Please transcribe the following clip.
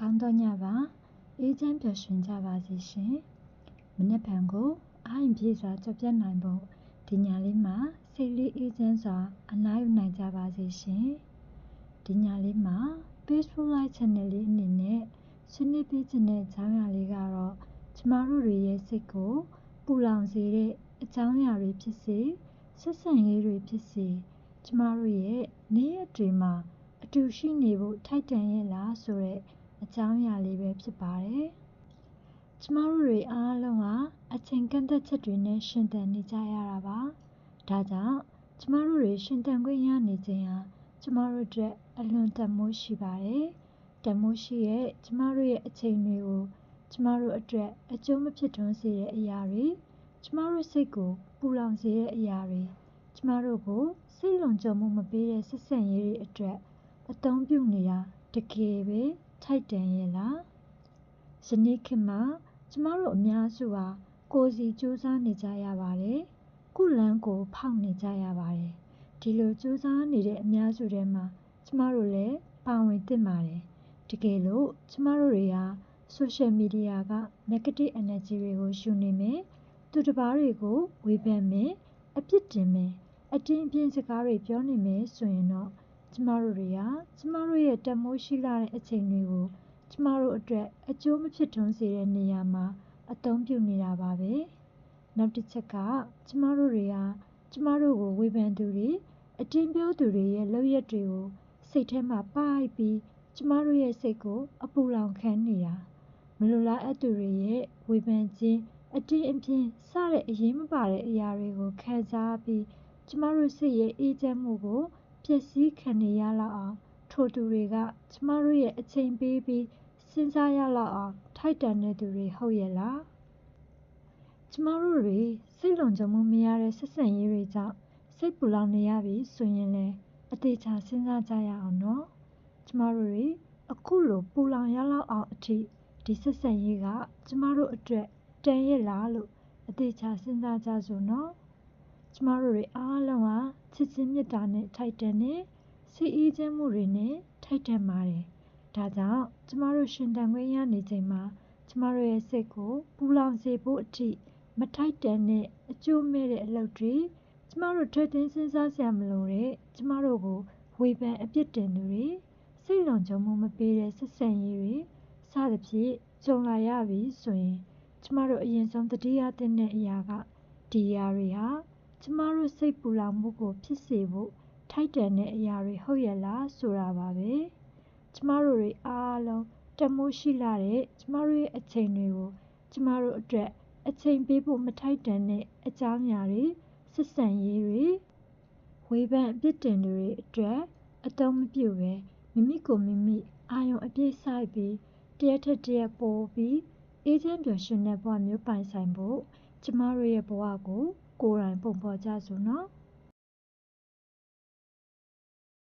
ကောင်းသောညပါအေးချမ်းပျော်ရွှင်ကြပါစေရှင်မနက်ဖြန်ကိုအာရုံပြည့်စွာကြော်ပြတ်နိုင်ဖို့ဒီညလေးမှာစိတ်လေးအေးချမ်းစွာအနားယူနိုင်ကြပါစေရှင်ဒီညလေးမှာ peaceful light channel လေးအနေနဲ့ဆွေးနွေးပေးခြင်းတဲ့အကြောင်းအရာလေးကတော့ကျမတို့တွေရဲ့စိတ်ကိုပူလောင်စေတဲ့အကြောင်းအရာတွေဖြစ်စေဆက်ဆံရေးတွေဖြစ်စေကျမတို့ရဲ့နေ့ရက်တွေမှာအတူရှိနေဖို့ထိုက်တန်ရဲ့လားဆိုတဲ့ အကြောင်းအရာလေးပဲဖြစ်ပါတယ်။ကျမတို့တွေအားလုံးဟာ အချိန်ကန့်သတ်ချက်တွေနဲ့ ရှင်သန်နေကြရတာပါ။ဒါကြောင့် ကျမတို့တွေ ရှင်သန်ခွင့်ရနေခြင်းဟာ ကျမတို့အတွက် အလွန်တန်မိုးရှိပါတယ်။တန်မိုးရှိရဲ့ ကျမတို့ရဲ့ အချိန်တွေကို ကျမတို့အတွက် အကျိုးမဖြစ်ထွန်းစေတဲ့အရာတွေ ကျမတို့စိတ်ကို ပူလောင်စေတဲ့အရာတွေ ကျမတို့ကို စိတ်လုံခြုံမှုမပေးတဲ့ ဆက်ဆံရေးတွေအတွက် အသုံးပြုနေတာ တကယ်ပဲ ထိုက်တန်ရဲ့လားယနေ့ခေတ်မှာကျမတို့အများစုဟာကိုယ်စီစူးစမ်းနေကြရပါတယ်ကုလန်းကိုဖောက်နေကြရပါတယ်ဒီလိုစူးစမ်းနေတဲ့အများစုထဲမှာကျမတို့လည်းပါဝင်သင့်ပါတယ်တကယ်လို့ကျမတို့တွေဟာ social media က negative energy တွေကိုယူနေမယ်သူတစ်ပါးတွေကိုဝေဖန်မယ်အပြစ်တင်မယ်အတင်းအပြင်းစကားတွေပြောနေမယ်ဆိုရင်တော့ ကျမတို့တွေဟာ ကျမတို့ရဲ့ တန်ဖိုးရှိလှတဲ့အချိန်တွေကို ကျမတို့အတွက် အကျိုးမဖြစ်ထွန်းစေတဲ့နေရာမှာ အသုံးပြုနေတာပါပဲ။နောက်တစ်ချက်က ကျမတို့တွေဟာ ကျမတို့ကို ဝေဖန်သူတွေ အတင်းပြောသူတွေရဲ့ လုပ်ရက်တွေကို စိတ်ထဲမှာ ပိုက်ပြီး ကျမတို့ရဲ့စိတ်ကို အပူလောင်ခံနေတာ မလိုလားအပ်သူတွေရဲ့ ဝေဖန်ခြင်း အတင်းအပြင်း စတဲ့ အရေးမပါတဲ့အရာတွေကို ခံစားပြီး ကျမတို့စိတ်ရဲ့ အေးချမ်းမှုကိုပျ က်စီးခံနေရလောက်အောင် ထိုသူတွေက ကျမတို့ရဲ့ အချိန်ပေးပြီး စဉ်းစားရလောက်အောင် ထိုက်တန်တဲ့သူတွေ ဟုတ်ရဲ့လား ကျမတို့တွေ စိတ်လုံခြုံမှုမရတဲ့ ဆက်ဆံရေးတွေကြောင့် စိတ်ပူလောင်နေရပြီ ဆိုရင်လည်း အသေးချာ စဉ်းစားကြရအောင်နော် ကျမတို့တွေ အခုလို ပူလောင်ရလောက်အောင်အထိ ဒီဆက်ဆံရေးက ကျမတို့အတွက် တန်ရဲ့လားလို့ အသေးချာ စဉ်းစားကြစို့နော် ကျမတို့တွေအားလုံးဟာချစ်ချင်းမေတ္တာနဲ့ထိုက်တန်တဲ့စိတ်အေးချမ်းမှုတွေနဲ့ထိုက်တန်ပါတယ်။ဒါကြောင့်ကျမတို့ရှင်သန်ခွင့်ရနေချိန်မှာကျမတို့ရဲ့စိတ်ကိုပူလောင်စေဖို့အထိမထိုက်တန်တဲ့အကျိုးမဲ့တဲ့အလုပ်တွေကျမတို့ထွေသွင်းစဉ်းစားစရာမလိုတဲ့ကျမတို့ကိုဝေဖန်အပြစ်တင်သူတွေစိတ်လုံခြုံမှုမပေးတဲ့ဆက်ဆံရေးတွေစသဖြင့်ကြုံလာရပြီဆိုရင်ကျမတို့အရင်ဆုံးသတိရသင့်တဲ့အရာကဒီအရာတွေဟာ ကျမတို့စိတ်ပူလောင်မှုကို ဖြစ်စေဖို့ ထိုက်တန်တဲ့အရာတွေ ဟုတ်ရဲ့လားဆိုတာပါပဲ ကျမတို့တွေအားလုံးတမိုးရှိလာတဲ့ ကျမတို့ရဲ့အချိန်တွေကို ကျမတို့အတွက် အချိန်ပေးဖို့ မထိုက်တန်တဲ့ အကြောင်းအရာတွေ ဆက်ဆံရေးတွေ ဝေဖန်အပြစ်တင်တွေအတွက် အသုံးမပြုဘဲ မိမိကိုမိမိ အာယုံအပြည့်စိုက်ပြီး တရက်ထက်တရက်ပိုပြီး အေးချမ်းပျော်ရွှင်တဲ့ဘဝမျိုး ပိုင်ဆိုင်ဖို့ ကျမတို့ရဲ့ဘဝကို ကိုယ်တိုင်ပုံဖော်ကြစို့နော်။